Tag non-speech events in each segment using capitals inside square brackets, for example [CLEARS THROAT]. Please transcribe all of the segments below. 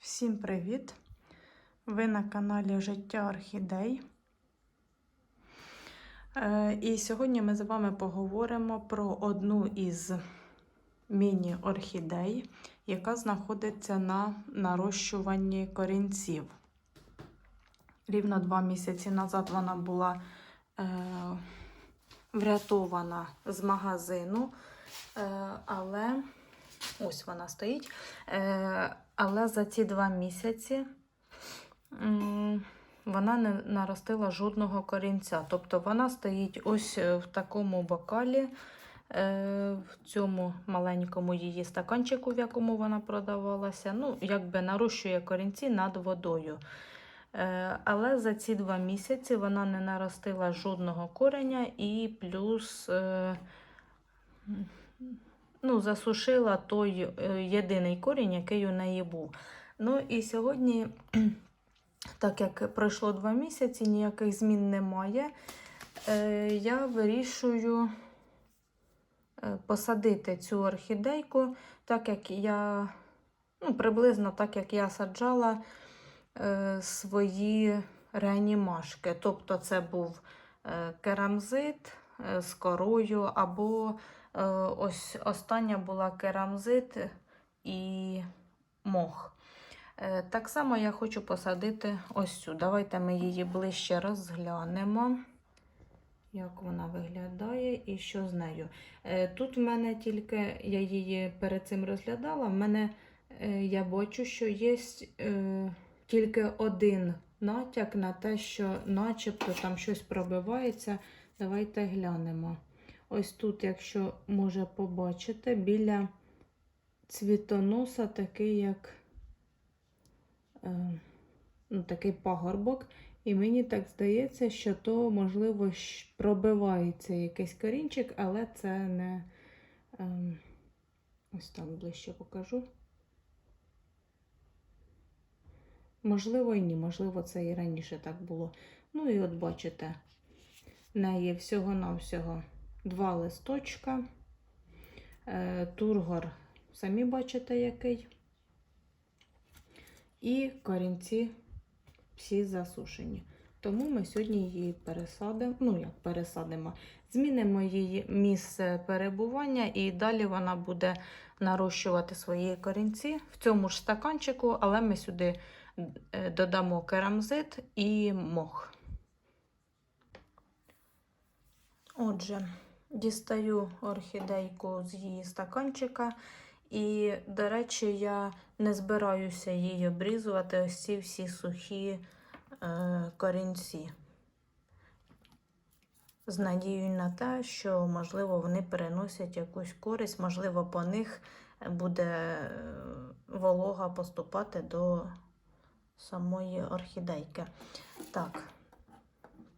Всім привіт! Ви на каналі Життя Орхідей. Е, І сьогодні ми з вами поговоримо про одну із міні-орхідей, яка знаходиться на нарощуванні корінців. Рівно два місяці назад вона була е, врятована з магазину, е, але ось вона стоїть. Е, але за ці два місяці вона не наростила жодного корінця. Тобто вона стоїть ось е, в такому бокалі, е, в цьому маленькому її стаканчику, в якому вона продавалася. Ну, якби нарощує корінці над водою. Е, Але за ці два місяці вона не наростила жодного кореня і плюс ну, засушила той е, єдиний корінь, який у неї був. Ну і сьогодні, [CLEARS THROAT] так як пройшло два місяці, ніяких змін немає, е, я вирішую е, посадити цю орхідейку, так як я, ну, приблизно так, як я саджала свої реанімашки. Тобто це був керамзит з корою, або ось остання була керамзит і мох. Е, Так само я хочу посадити ось цю. Давайте ми її ближче розглянемо, як вона виглядає і що з нею. Е, Тут в мене тільки, я її перед цим розглядала, в мене е, я бачу, що є е, тільки один натяк на те, що начебто там щось пробивається. Давайте глянемо. Ось тут, якщо може побачити, біля цвітоноса такий, як е, ну, такий пагорбок. І мені так здається, що то, можливо, пробивається якийсь корінчик, але це не е, ось так ближче покажу. Можливо, і ні, можливо, це і раніше так було. Ну і от бачите, неї всього-навсього два листочка. Е, Тургор, самі бачите, який. І корінці всі засушені. Тому ми сьогодні її пересадимо, ну як пересадимо, змінимо її місце перебування, і далі вона буде нарощувати свої корінці в цьому ж стаканчику, але ми сюди е, додамо керамзит і мох. Отже, дістаю орхідейку з її стаканчика. І, до речі, я не збираюся її обрізувати ось ці всі сухі е, корінці. З надією на те, що, можливо, вони переносять якусь користь, можливо, по них буде е, волога поступати до самої орхідейки. Так,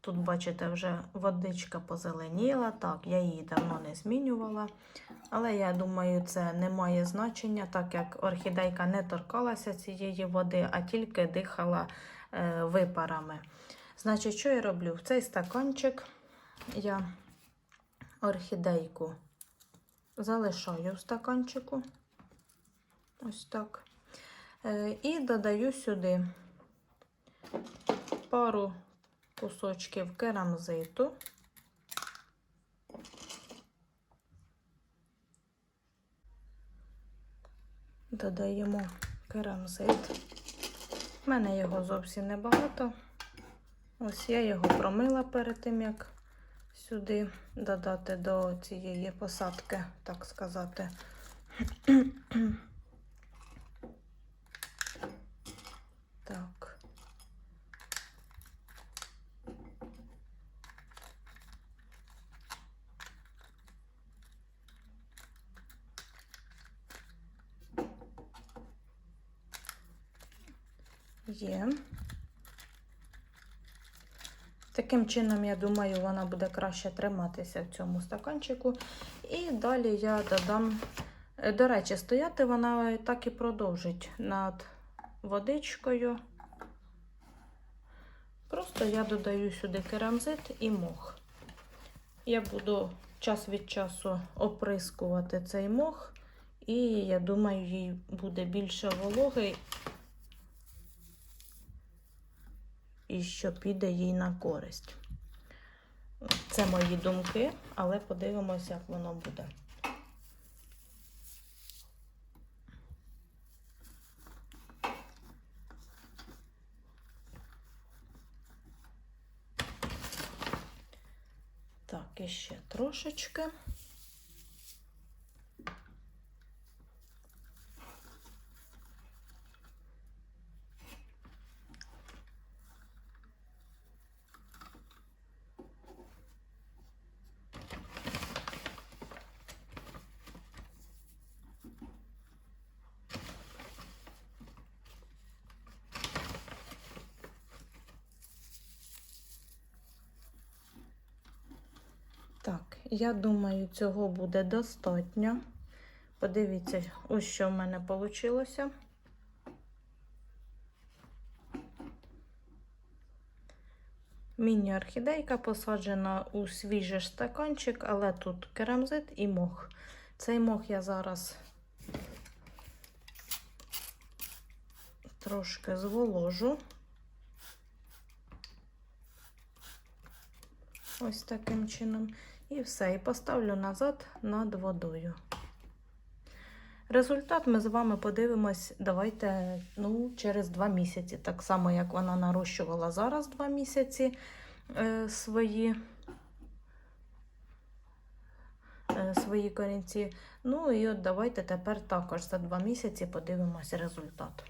тут, бачите, вже водичка позеленіла. Так, я її давно не змінювала. Але я думаю, це не має значення, так як орхідейка не торкалася цієї води, а тільки дихала е, випарами. Значить, що я роблю? В цей стаканчик я орхідейку залишаю в стаканчику. Ось так. Е, і додаю сюди пару кусочків керамзиту. Додаємо керамзит. У мене його зовсім небагато. Ось я його промила перед тим, як сюди додати до цієї посадки, так сказати. [CLEARS THROAT] Так. Є. Таким чином, я думаю, вона буде краще триматися в цьому стаканчику. І далі я додам, Е, до речі, стояти вона так і продовжить над водичкою. Просто я додаю сюди керамзит і мох. Я буду час від часу оприскувати цей мох, і я думаю, їй буде більше вологи і що піде їй на користь. Це мої думки, але подивимося, як воно буде. Так, і ще трошечки. Так, я думаю, цього буде достатньо. Подивіться, ось що в мене вийшло. Міні-орхідейка посаджена у свіжий стаканчик, але тут керамзит і мох. Цей мох я зараз трошки зволожу. Ось таким чином. І все. І поставлю назад над водою. Результат ми з вами подивимось, давайте ну, через два місяці. Так само, як вона нарощувала зараз два місяці е, свої, е, свої корінці. Ну і от давайте тепер також за два місяці подивимось результат.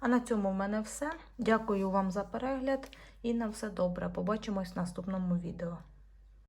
А на цьому в мене все. Дякую вам за перегляд і на все добре. Побачимось в наступному відео.